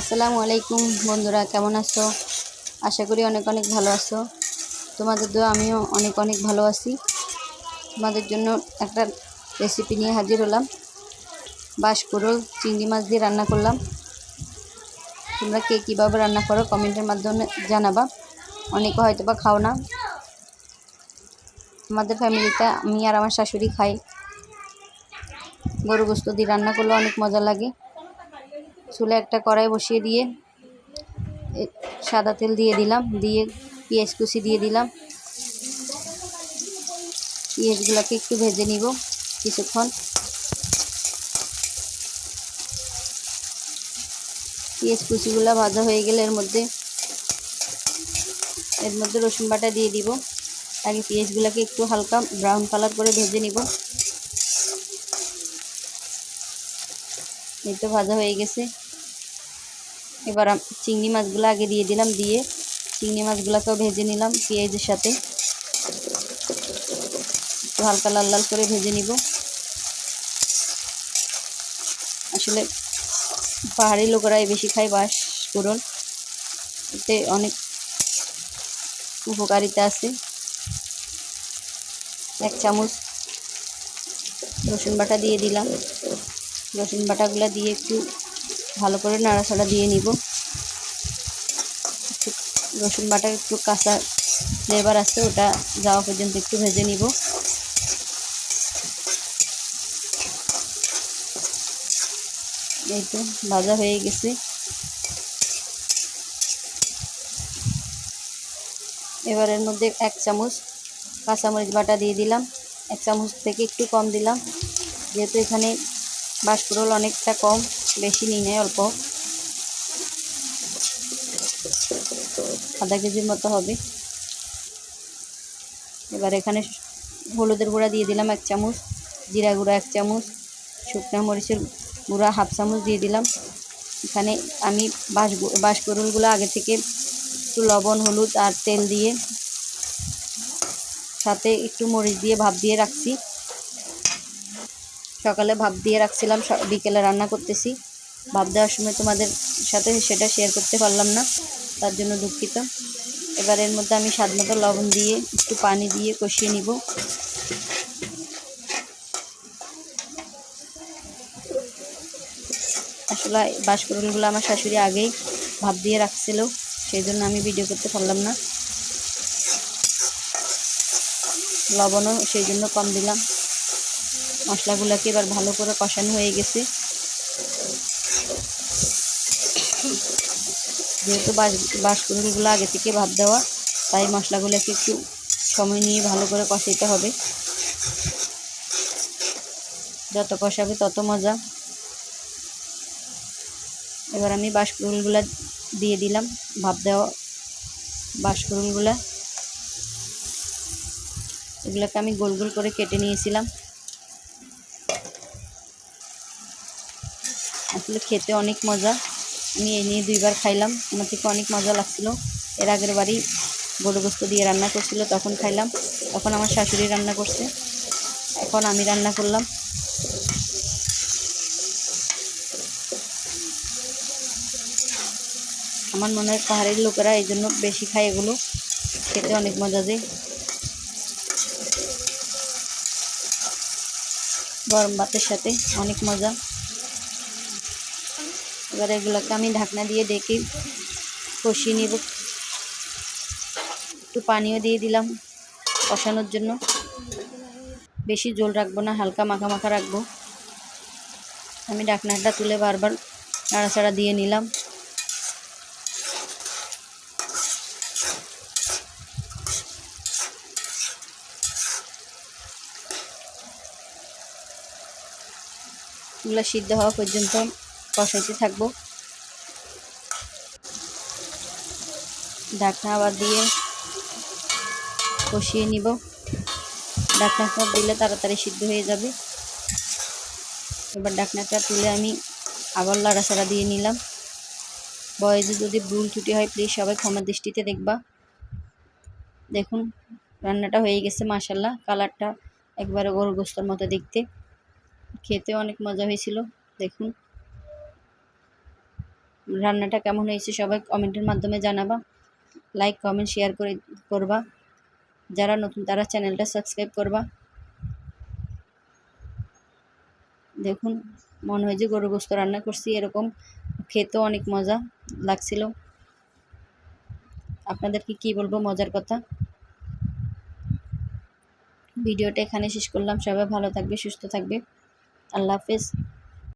আসসালামু আলাইকুম বন্ধুরা, কেমন আছো? আশা করি অনেক অনেক ভালো আছো। তোমাদের দোয়া আমিও অনেক অনেক ভালো আছি। তোমাদের জন্য একটা রেসিপি নিয়ে হাজির হলাম। বাঁশকুড়ো চিংড়ি মাছ দিয়ে রান্না করলাম। তোমরা কে কীভাবে রান্না করো কমেন্টের মাধ্যমে জানাবা। অনেকে হয়তো বা খাও না। আমাদের ফ্যামিলিতে আমি আর আমার শাশুড়ি খাই। গরু গোস্ত দিয়ে রান্না করলে অনেক মজা লাগে। চুলে একটা কড়াই বসিয়ে দিয়ে সাদা তেল দিয়ে দিলাম, দিয়ে পেঁয়াজ কুচি দিয়ে দিলাম। পেঁয়াজগুলোকে একটু ভেজে নিব কিছুক্ষণ। পেঁয়াজ কুচিগুলো ভাজা হয়ে গেলে এর মধ্যে এর মধ্যে রসুন বাটা দিয়ে দিব। আগে পেঁয়াজগুলোকে একটু হালকা ব্রাউন কালার করে ভেজে নিব। এই তো ভাজা হয়ে গেছে। এবার চিংড়ি মাছগুলো আগে দিয়ে দিলাম, দিয়ে চিংড়ি মাছগুলোকেও ভেজে নিলাম পেঁয়াজের সাথে। একটু হালকা লাল লাল করে ভেজে নিব। আসলে পাহাড়ি লোকেরাই বেশি খায় বাস ফোড়ন। এতে অনেক উপকারিতা আছে। এক চামচ রসুন বাটা দিয়ে দিলাম। রসুন বাটাগুলো দিয়ে একটু ভালো করে নাড়াচাড়া দিয়ে নিব। রসুন বাটা একটু কাঁচা ফ্লেভার আছে, ওটা যাওয়া পর্যন্ত একটু ভেজে নিব। এই তো ভাজা হয়ে গেছে। এবার এর মধ্যে এক চামচ কাঁচামরিচ বাটা দিয়ে দিলাম। এক চামচ থেকে একটু কম দিলাম, যেহেতু এখানে বাঁশকুড়োল অনেকটা কম। বেশি নিই নাই অল্প। আধা কেজির মতো হবে। এবার এখানে হলুদের গুঁড়া দিয়ে দিলাম এক চামচ, জিরা গুঁড়া এক চামচ, শুকনো মরিচের গুঁড়া হাফ চামচ দিয়ে দিলাম। এখানে আমি বাঁশ বাঁশকুড়ুলগুলো আগে থেকে একটু লবণ, হলুদ আর তেল দিয়ে সাথে একটু মরিচ দিয়ে ভাপ দিয়ে রাখছি। সকালে ভাব দিয়ে রাখছিলাম বিকেলে রান্না করতেছি। ভাব দেওয়ার সময় তোমাদের সাথে সেটা শেয়ার করতে পারলাম না, তার জন্য দুঃখিত। এবার এর মধ্যে আমি স্বাদ মতো লবণ দিয়ে একটু পানি দিয়ে কষিয়ে নিব। আসলে বাঁশকুড়ুলগুলো আমার শাশুড়ি আগেই ভাব দিয়ে রাখছিল, সেই জন্য আমি ভিডিও করতে পারলাম না। লবণও সেই জন্য কম দিলাম। মশলাগুলোকে এবার ভালো করে কষানো হয়ে গেছে। যেহেতু বাস বাঁশকুড়ুলগুলো আগে থেকে ভাত দেওয়া, তাই মশলাগুলোকে একটু সময় নিয়ে ভালো করে কষাইতে হবে। যত কষাবে তত মজা। এবার আমি বাঁশকুড়ুলগুলো দিয়ে দিলাম, ভাপ দেওয়া বাঁশকুড়ুলগুলা এগুলোকে আমি গোল গোল করে কেটে নিয়েছিলাম। আসলে খেতে অনেক মজা। আমি এই নিয়ে দুইবার খাইলাম, আমার থেকে অনেক মজা লাগছিল। এর আগের বাড়ি গরু দিয়ে রান্না করছিল, তখন খাইলাম। তখন আমার শাশুড়ি রান্না করছে। এখন আমি রান্না করলাম। আমার মনে হয় পাহাড়ের লোকেরা এই জন্য বেশি খায় এগুলো। খেতে অনেক মজা দেয় গরম ভাতের সাথে অনেক মজা। এবার এগুলোকে আমি ঢাকনা দিয়ে ডেকে কষিয়ে নেব। একটু পানিও দিয়ে দিলাম কষানোর জন্য। বেশি জল রাখব না, হালকা মাখা মাখা রাখব। আমি ডাকনাটা তুলে বারবার নাড়াচাড়া দিয়ে নিলাম। এগুলো সিদ্ধ হওয়া পর্যন্ত কষাইতে থাকব। ঢাকনা আবার দিয়ে কষিয়ে নিব। ডাকনা সব দিলে তাড়াতাড়ি সিদ্ধ হয়ে যাবে। এবার ডাকনাটা তুলে আমি আবার লাড়াচাড়া দিয়ে নিলাম। বয়েজে যদি ভুল ত্রুটি হয় প্লিজ সবাই ক্ষমা দৃষ্টিতে দেখবা। দেখুন, রান্নাটা হয়ে গেছে মাসাল্লাহ কালারটা একবারে গরু গোস্তর মতো দেখতে। খেতে অনেক মজা হয়েছিল, দেখুন। রান্নাটা কেমন হয়েছে সবাই কমেন্টের মাধ্যমে জানাবা। লাইক কমেন্ট শেয়ার করে, করবা। যারা নতুন, তারা চ্যানেলটা সাবস্ক্রাইব করবা। দেখুন, মনে হয় যে গরু গোস্ত রান্না করছি, এরকম খেতেও অনেক মজা লাগছিল। আপনাদেরকে কি বলব, মজার কথা? ভিডিওটা এখানে শেষ করলাম। সবাই ভালো থাকবে, সুস্থ থাকবে। আল্লাহ হাফেজ।